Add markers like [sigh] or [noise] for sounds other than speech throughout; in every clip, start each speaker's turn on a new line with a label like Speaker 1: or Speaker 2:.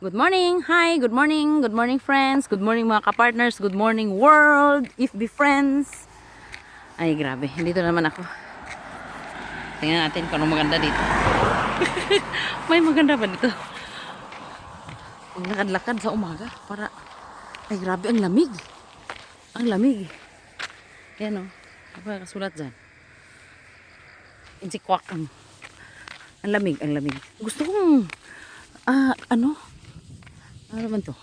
Speaker 1: Good morning! Hi! Good morning! Good morning friends! Good morning mga kapartners! Good morning world! If be friends! Ay grabe, dito naman ako. Tingnan natin kung anong maganda dito. [laughs] May maganda ba dito? Lakad-lakad sa umaga para... Ay grabe, ang lamig! Ang lamig! Yan o. Apa kasulat dyan? Insikwak ang... Lamig, ang lamig. Gusto kong... Ah, ano? Ano naman to?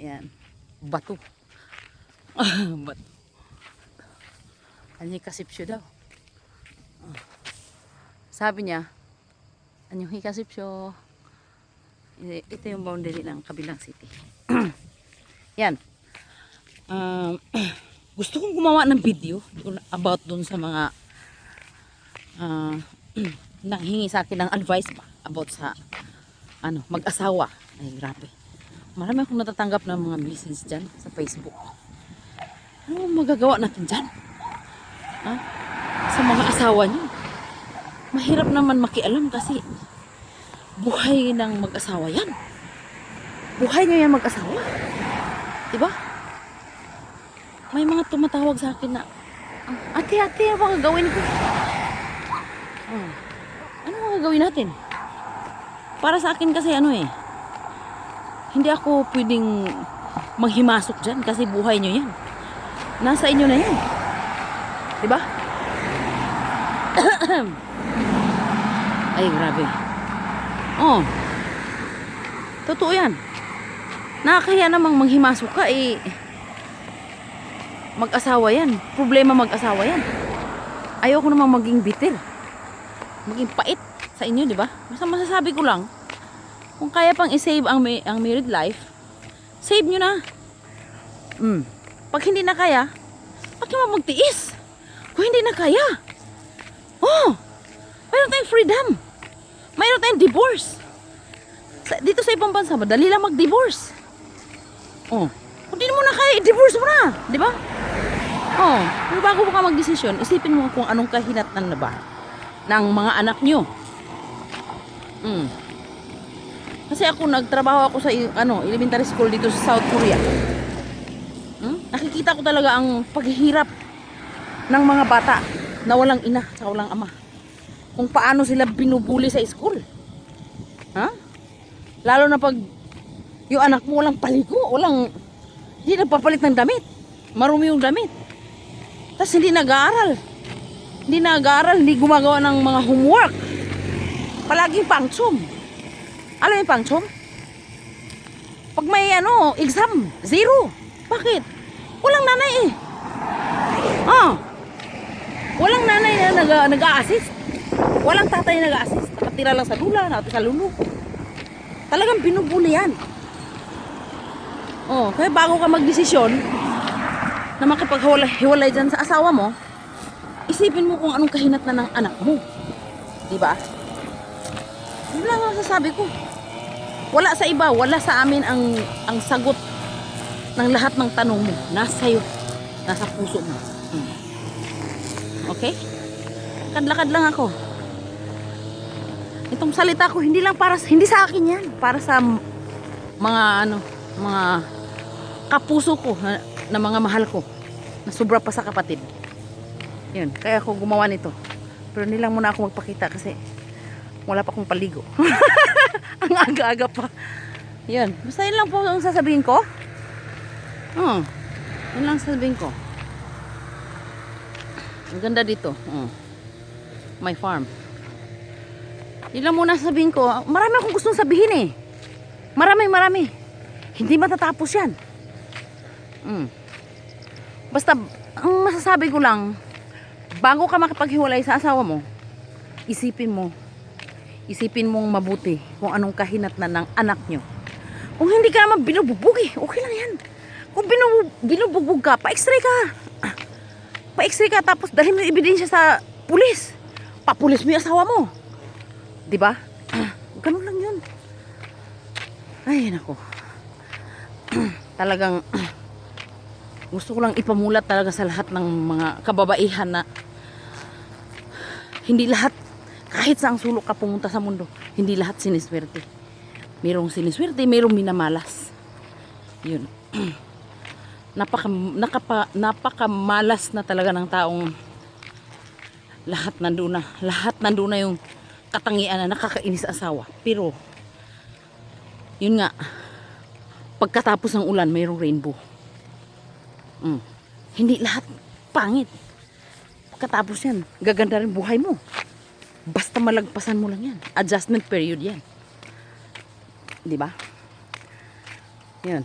Speaker 1: Ayan. Bato. [laughs] Bato. Ano yung kasipsyo daw? Sabi niya, ano yung hikasipsyo? I- Ito yung boundary ng kabilang city. [clears throat] Yan. Um, [clears throat] gusto kong gumawa ng video about dun sa mga ah, [clears throat] nanghingi sa akin ng advice about sa ano, mag-asawa. Ay, grabe. Marami akong natatanggap ng mga messages dyan sa Facebook. Ano magagawa natin dyan? Ha? Sa mga asawa niyo. Mahirap naman makialam kasi buhay ng mag-asawa yan. Buhay niyo yan mag-asawa. Diba? May mga tumatawag sa akin na, "Ah, ate, ate, ano bang gagawin ko? Oh. Ano ang gagawin natin? Para sa akin kasi ano eh, hindi ako pwedeng manghimasok dyan kasi buhay nyo yan. Nasa inyo na yan. Diba? [coughs] Ay, grabe. Oh. Totoo yan. Nakakaya namang manghimasok ka eh. Mag-asawa yan. Problema mag-asawa yan. Ayoko namang maging bitter. Maging pait sa inyo, di ba? Basta masasabi ko lang, kung kaya pang i-save ang, ang married life, save nyo na. Mm. Pag hindi na kaya, bakit naman magtiis? Kung hindi na kaya, oh, mayroon tayong freedom. Mayroon tayong divorce. Sa, dito sa ibang bansa, madali lang mag-divorce. Oh, kung di mo na kaya, i-divorce mo na. Di ba? Oh, pero bago mo ka mag-desisyon, isipin mo kung anong kahinatnan na ba ng mga anak nyo. Mm. Kasi ako nagtrabaho ako sa ano, elementary school dito sa South Korea. Hmm? Nakikita ko talaga ang paghihirap ng mga bata na walang ina at walang ama. Kung paano sila binubuli sa school. Ha? Lalo na pag yung anak mo walang paligo, walang hindi nagpapalit ng damit. Marumi yung damit. Tapos hindi nag-aaral. Hindi nag-aaral, hindi gumagawa ng mga homework. Palaging pangchom. Alam mo yung pangchom? Pag may ano, exam, zero. Bakit? Walang nanay eh. Ah. Walang nanay na nag, nag-a-assist. Walang tatay na nag-a-assist. Nakatira lang sa dula, nakatira sa lulo. Talagang binubuli yan. Oh, kaya bago ka magdesisyon na makipaghiwalay dyan sa asawa mo, isipin mo kung anong kahinat na ng anak mo. Di ba? Yun lang ang sasabi ko. Wala sa iba, wala sa amin ang ang sagot ng lahat ng tanong mo. Nasa iyo. Nasa puso mo. Hmm. Okay? Lakad-lakad lang ako. Itong salita ko hindi lang para hindi sa akin 'yan, para sa mga ano, mga kapuso ko na, na mga mahal ko na sobra pa sa kapatid. Yun, kaya ako gumawa nito. Pero hindi lang muna ako magpakita kasi wala pa akong paligo. [laughs] ang aga-aga pa. Yun. Basta yun lang po ang sasabihin ko. Oh. Yun lang sasabihin ko. Ang ganda dito. Oh. My farm. Yun lang muna sasabihin ko. Marami akong gustong sabihin eh. Marami, marami. Hindi matatapos yan. Mm. Basta, ang masasabi ko lang, bago ka makipaghiwalay sa asawa mo, isipin mo, isipin mong mabuti kung anong kahinatnan ng anak nyo. Kung hindi ka naman binububog eh, okay lang yan. Kung binu- binubugbog ka, pa-x-ray ka. [clears throat] Pa-x-ray ka tapos dalhin mo ebidensya sa pulis. Papulis mo yung asawa mo. Ba? [clears throat] Ganun lang yun. Ay, nako. [clears throat] Talagang gusto ko lang ipamulat talaga sa lahat ng mga kababaihan na hindi lahat kahit sa ang sulok ka pumunta sa mundo, hindi lahat siniswerte. Merong siniswerte, merong minamalas. Yun. [clears throat] napaka, nakapa, napakamalas na talaga ng taong lahat nandun na. Lahat nandun na yung katangian na nakakainis sa asawa. Pero, yun nga, pagkatapos ng ulan, mayroong rainbow. Mm. Hindi lahat pangit. Pagkatapos yan, gaganda rin buhay mo. Basta malagpasan mo lang yan. Adjustment period yan. Di ba? Yan.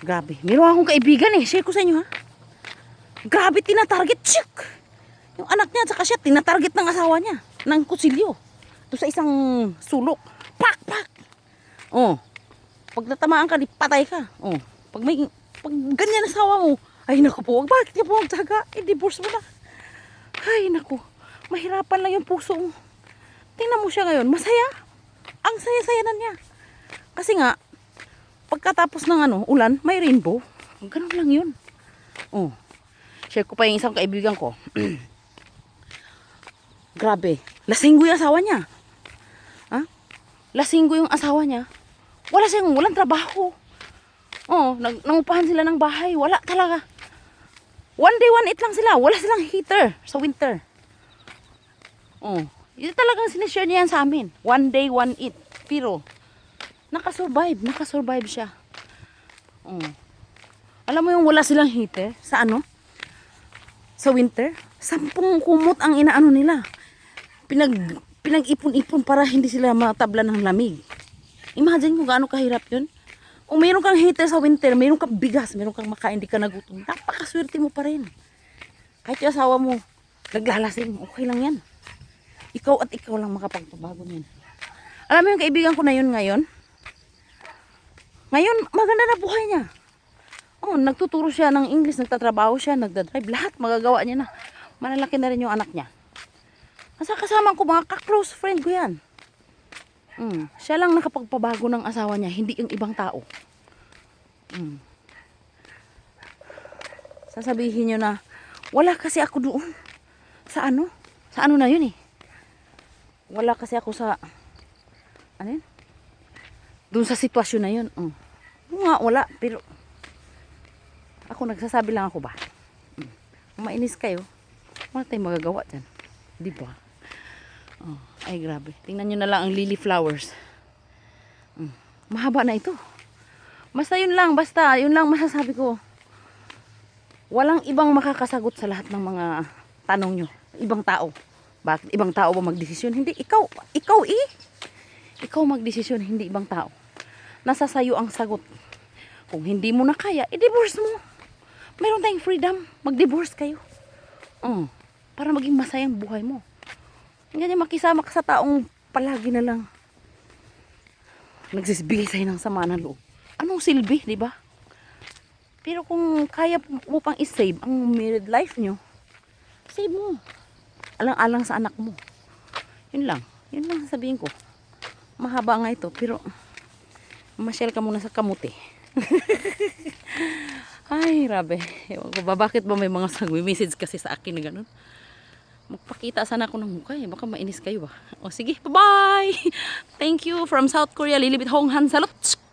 Speaker 1: Grabe. Meron akong kaibigan eh. Share ko sa inyo ha. Grabe, tinatarget. Chik! Yung anak niya, tsaka siya, tinatarget ng asawa niya. Ng kutsilyo. Doon sa isang sulok. Pak! Pak! Oh. Pag natamaan ka, di patay ka. Oh. Pag may, pag ganyan asawa mo, ay naku po, bakit ka po magtsaga? I-divorce mo na. Ay naku, mahirapan lang yung puso mo. Tingnan mo siya ngayon, masaya. Ang saya-saya na niya. Kasi nga, pagkatapos ng ano, ulan, may rainbow. Ganun lang yun. Oh. Share ko pa yung isang kaibigan ko. [clears throat] Grabe. Lasinggo yung asawa niya. Ha? Lasinggo yung asawa niya. Wala siyang, walang trabaho. Oh, nag, nangupahan sila ng bahay. Wala talaga. One day, one eat lang sila. Wala silang heater sa winter. Oh, yun talagang sinishare niya yan sa amin. One day, one eat. Pero, nakasurvive. Nakasurvive siya. Oh. Alam mo yung wala silang heater sa ano? Sa winter? Sampung kumot ang inaano nila. Pinag, pinag-ipon-ipon para hindi sila matabla ng lamig. Imagine kung gaano kahirap yun. Kung mayroon kang heater sa winter, mayroon kang bigas, mayroon kang makain, di ka nagutom, napakaswerte mo pa rin. Kahit yung asawa mo, naglalasing, okay lang yan. Ikaw at ikaw lang makapagpabago niyan. Alam mo yung kaibigan ko na yun ngayon? Ngayon, maganda na buhay niya. Oh, nagtuturo siya ng English, nagtatrabaho siya, nagdadrive, lahat magagawa niya na. Malalaki na rin yung anak niya. Nasa kasama ko, mga ka-close friend ko yan. Mm. Siya lang nakapagpabago ng asawa niya, hindi yung ibang tao. Mm. Sasabihin niyo na, wala kasi ako doon. Sa ano? Sa ano na yun eh. Wala kasi ako sa, ano yun? Doon sa sitwasyon na yun. Oo nga, wala. Pero, ako nagsasabi lang ako ba? Mm. Mainis kayo, wala tayong magagawa dyan. Di ba? Oh, ay grabe. Tingnan nyo na lang ang lily flowers. Mm. Mahaba na ito. Basta yun lang, basta yun lang masasabi ko. Walang ibang makakasagot sa lahat ng mga tanong nyo. Ibang tao. Bakit ibang tao ba magdesisyon? Hindi, ikaw, ikaw eh. Ikaw magdesisyon, hindi ibang tao. Nasa sayo ang sagot. Kung hindi mo na kaya, i-divorce mo. Meron tayong freedom. Mag-divorce kayo. Oh, para maging masayang buhay mo. Ganyan makisama ka sa taong palagi na lang nagsisbigay sa'yo ng sama ng loob. Anong silbi, di ba? Pero kung kaya mo pang i-save ang married life nyo, save mo. Alang-alang sa anak mo. Yun lang. Yun lang sabihin ko. Mahaba nga ito, pero masyal ka muna sa kamuti. [laughs] Ay, rabe. Ewan ko ba, bakit ba may mga [laughs] message kasi sa akin na ganun? Magpakita sana ako ng mukha eh. Baka mainis kayo ba? O sige, bye-bye! [laughs] Thank you from South Korea, Lilibit Hong Han Salot!